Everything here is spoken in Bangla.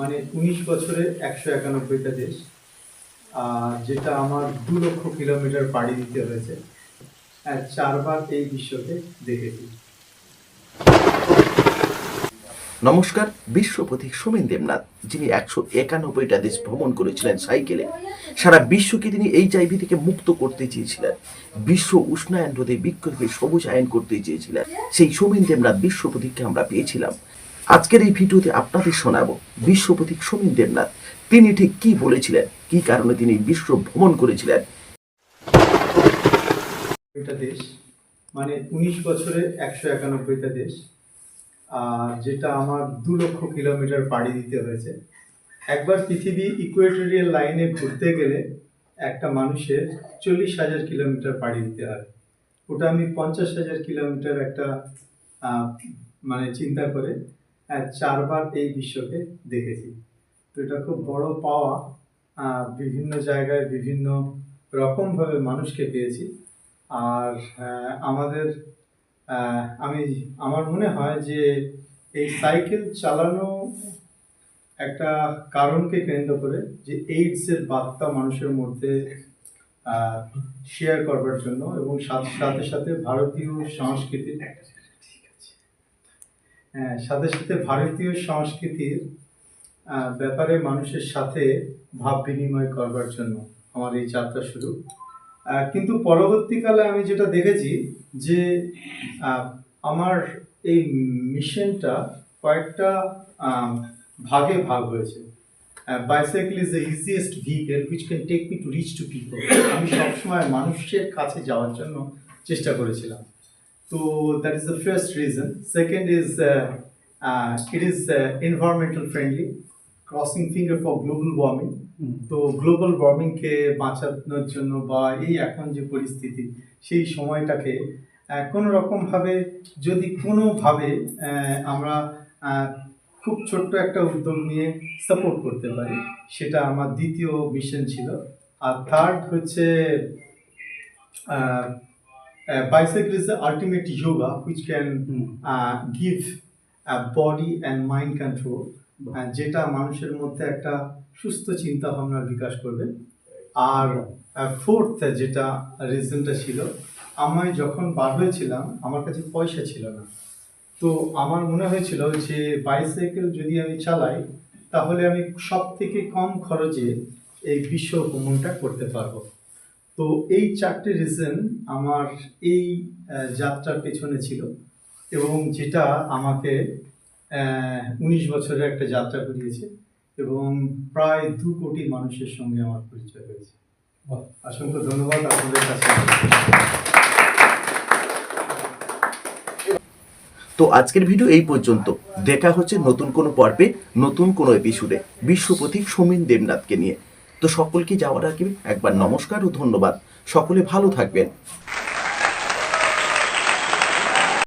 মানে উনিশ বছরে একশো একানব্বইটা দেশ যেটা আমার দু লক্ষ কিলোমিটার পাড়ি দিতে হয়েছে। চারবার এই বিশ্বকে দেখেছি। নমস্কার, বিশ্বপতি সোমেন দেবনাথ, যিনি একশো একানব্বইটা দেশ ভ্রমণ করেছিলেন সাইকেলে। সারা বিশ্বকে তিনি এই চাইভি থেকে মুক্ত করতে চেয়েছিলেন। বিশ্ব উষ্ণায়ন রোধে বিক্ষোভে সবুজ আয়ন করতে চেয়েছিলেন। সেই সোমেন দেবনাথ বিশ্বপতিককে আমরা পেয়েছিলাম। আজকের এই ভিডিওতে আপনাদের শোনাবো বিশ্বপতি সোমেন দেবনাথ। তিনি ঠিক কি বলেছিলেন? কি কারণে তিনি বিশ্ব ভ্রমণ করেছিলেন? দেশ মানে উনিশ বছরে একশো একানব্বইটা দেশ, আর যেটা আমার দু লক্ষ কিলোমিটার পাড়ি দিতে হয়েছে। একবার পৃথিবী ইকুয়েটোরিয়াল লাইনে ঘুরতে গেলে একটা মানুষের চল্লিশ হাজার কিলোমিটার পাড়ি দিতে হয়। ওটা আমি পঞ্চাশ হাজার কিলোমিটার একটা মানে চিন্তা করে চারবার এই বিশ্বকে দেখেছি। তো এটা খুব বড় পাওয়া বিভিন্ন জায়গায় বিভিন্ন রকমভাবে মানুষকে পেয়েছি। আর আমাদের আমি আমার মনে হয় যে এই সাইকেল চালানো একটা কারণকে কেন্দ্র করে যে এইডসের বার্তা মানুষের মধ্যে শেয়ার করবার জন্য এবং সাথে সাথে ভারতীয় সংস্কৃতির হ্যাঁ, সাথে সাথে ভারতীয় সংস্কৃতির ব্যাপারে মানুষের সাথে ভাব বিনিময় করবার জন্য আমার এই যাত্রা শুরু। কিন্তু পরবর্তীকালে আমি যেটা দেখেছি যে আমার এই মিশনটা কয়েকটা ভাগে ভাগ হয়েছে। Bicycle is the easiest vehicle which can take me to reach to people আমি সবসময় মানুষের কাছে যাওয়ার জন্য চেষ্টা করেছিলাম। তো that is the first reason second is it is environmental friendly crossing finger for global warming তো গ্লোবাল ওয়ার্মিংকে বাঁচানোর জন্য বা এই এখন যে পরিস্থিতি সেই সময়টাকে কোনো রকমভাবে যদি কোনোভাবে আমরা খুব ছোট্ট একটা উদ্যোগ নিয়ে সাপোর্ট করতে পারি সেটা আমার দ্বিতীয় মিশন ছিল। আর থার্ড হচ্ছে bicycle is the ultimate yoga which can uh, give a body and mind control. Uh, যেটা মানুষের মধ্যে একটা সুস্থ চিন্তা ভাবনার বিকাশ করবে। আর ফোর্থ যেটা রিজনটা ছিল আমি যখন বার হয়েছিলাম আমার কাছে পয়সা ছিল না। তো আমার মনে হয়েছিল যে বাইসাইকেল যদি আমি চালাই তাহলে আমি সব থেকে কম খরচে এই বিশ্ব ভ্রমণটা করতে পারব। তো এই চারটে রিজন আমার এই যাত্রার পেছনে ছিল এবং যেটা আমাকে উনিশ বছরের একটা যাত্রা করিয়েছে এবং প্রায় দু কোটি মানুষের সঙ্গে আমার পরিচয় হয়েছে। অসংখ্য ধন্যবাদ আপনাদের কাছে। তো আজকের ভিডিও এই পর্যন্ত। দেখা হচ্ছে নতুন কোনো পর্বে নতুন কোনো এপিসোডে বিশ্বপথিক সোমেন দেবনাথকে নিয়ে। তো সকলকে যাওয়ার আগে একবার নমস্কার ও ধন্যবাদ। সকলে ভালো থাকবেন।